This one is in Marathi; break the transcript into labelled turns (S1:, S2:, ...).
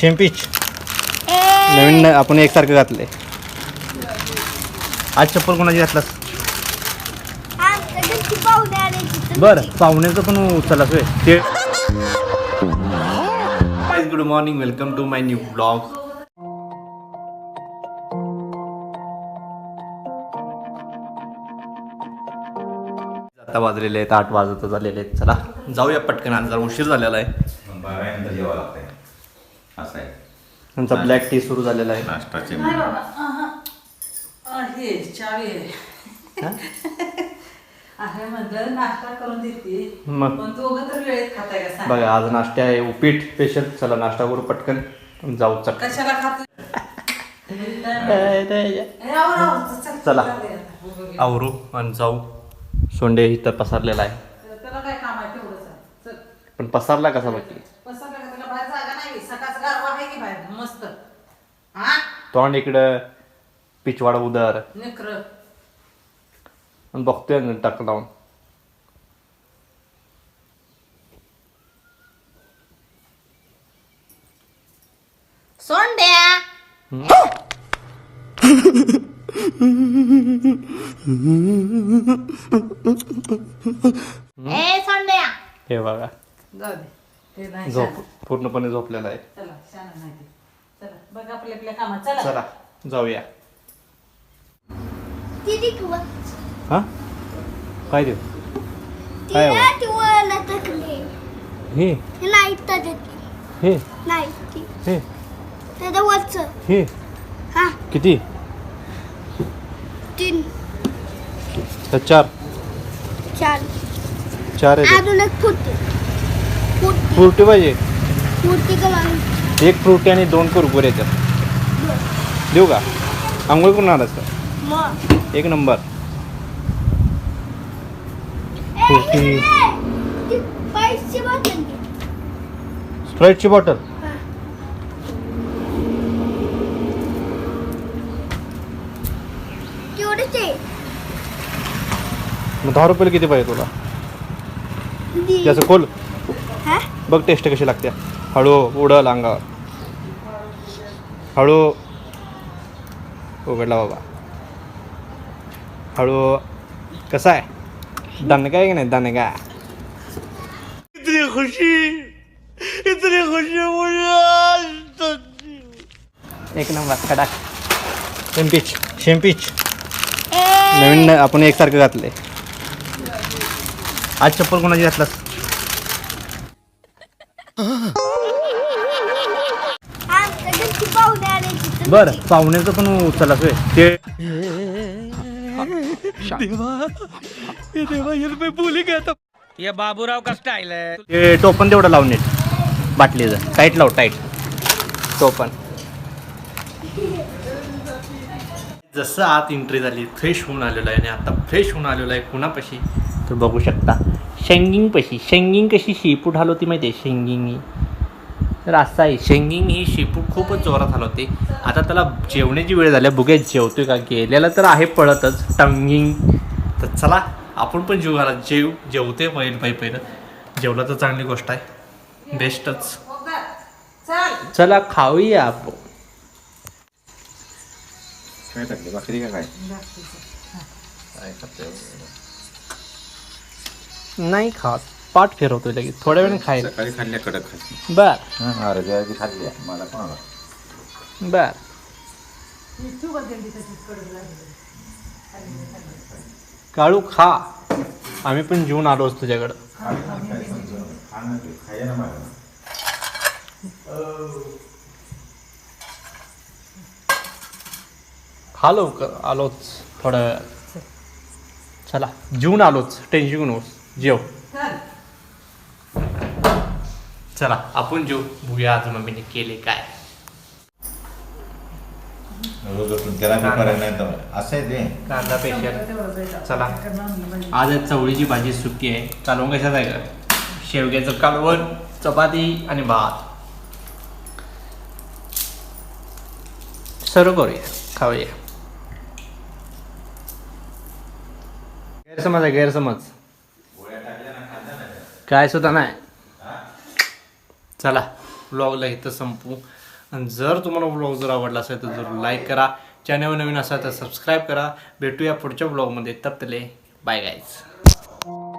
S1: शिंपीच नवीन आपण एकसारखं घातले आज चप्पल कोणाची घातलास? बरं पाहुण्याचं पण ते good morning welcome to my new blog आता वाजलेले आहेत आठ वाजत झालेले आहेत. चला जाऊया पटकन. आज जरा उशीर झालेला आहे
S2: बारानंतर जेवावं लागतंय असं आहे
S1: त्यांचा ब्लॅक टी सुरू झालेला आहे.
S2: नाश्ताचे
S3: चावी आहे. नाश्ता करून देते.
S1: मग?
S3: पण दोघं तर वेळेत खाताय का सांग?
S1: बघा आज नाश्ता आहे उपीट स्पेशल चला नाश्ता करू पटकन. जाऊ चट
S3: कशाला खातो. चल.
S1: आवरू आणि जाऊ. सोंडे इथं पसरलेला आहे. पण पसरला कसा बघ
S3: पसरलं का त्याला बाहेर जागा नाही सकाळचं गारवा आहे की बाहेर मस्त हा
S1: तोंड इकडं पिचवाड उदर. आणि बघतोय ना टक लावून.
S3: सोंड्या ए सोंड्या
S1: हे बघा.
S3: जाऊ दे. ते नाही
S1: झोप. पूर्णपणे झोपलेला आहे.
S3: चला नाही. चला बघ आपल्या आपल्या कामात. चला.
S1: चला जाऊया. हा? काय देऊ? काय हवं? हे? हे हे? हे? किती?
S4: तीन.
S1: तर चार.
S4: चार.
S1: चार आहे
S4: अजून एक फुटी फुटी
S1: फ्रुटी पाहिजे.
S4: फुटी का
S1: एक फ्रुटी आणि दोन कुरकुर येतात. देऊ का? आंघोळ करून आलास का? एक नंबर. स्प्राईटची बॉटल मग दहा रुपयाला किती पाहिजे तुला. त्याचं खोल? बघ टेस्ट कशी लागते. हळू उडल अंगावर. हळू उघडला बाबा. हळू. कसा आहे? दणका आहे की नाही? दणका इतनी खुशी इतनी खुशी एक नंबर कडाक. शेमपीच शेमपीच
S4: ए,
S1: नवीन आपण एकसारखं घातले आज चप्पल कोणाची घातलास
S4: आमच्या घरची पाहुणे आले तिथं.
S1: बर पाहुण्याचं पण उचललास होय ते
S5: ये बाबूराव का स्टाईल आहे?
S1: ते टोपण तेवढं लावून नीट बाटलीचं. टाईट लाव टाईट टोपण. जसं आत एंट्री झाली फ्रेश होऊन आलेलो आहे आणि आता फ्रेश होऊन आलेलो आहे कुणापाशी? तर बघू शकता. शेंगिंग पशी शेंगिंग कशी शेपूट हलवती माहिती आहे? शेंगिंग. तर असं आहे. शेंगिंग ही शेपू खूपच जोरात हलवते आता त्याला जेवण्याची वेळ झाली. बुगे जेवतोय का गेलेला तर आहे पळतच. टंगिंग. तर चला आपण पण जीव घाला जेव जेवते पहिलं पाहिजे पहिलं. जेवलं तर चांगली गोष्ट आहे. बेस्टच.
S3: चला
S1: खाऊया आपण.
S2: काय टाकले भाकरी का काय
S1: नाही खात. पाठ फिरवतोय लगेच. थोड्या वेळाने खायला
S2: सकाळी खाल्ल्या कडक खाल्ली
S1: बर.
S2: अरे जेवायची खाल्ली मला कोणाला
S1: बर. काळू खा. आम्ही पण जेवून आलोच तुझ्याकडं.
S2: खाय ना मला
S1: खा लवकर. आलोच थोड्या वेळात. चला. जेवून आलोच. टेन्शन घेऊन. जेव.
S3: चल
S1: आपण जेव बघूया आज मम्मीने केले काय. कांदा. पेशल. चला. आज चवळीची भाजी सुकी आहे. कालवण कशाच आहे का? शेवग्याचं कालवण चपाती आणि भात. सर्व करूया. खाऊया. गैरसमज आहे गैरसमज. काय सुद्धा नाही. चला ब्लॉगला इथं संपू. आणि जर तुम्हाला ब्लॉग जर आवडला असेल तर जरूर लाईक करा. चॅनल नवीन असाल तर सबस्क्राईब करा. भेटूया पुढच्या ब्लॉगमध्ये तपतले बाय गाईज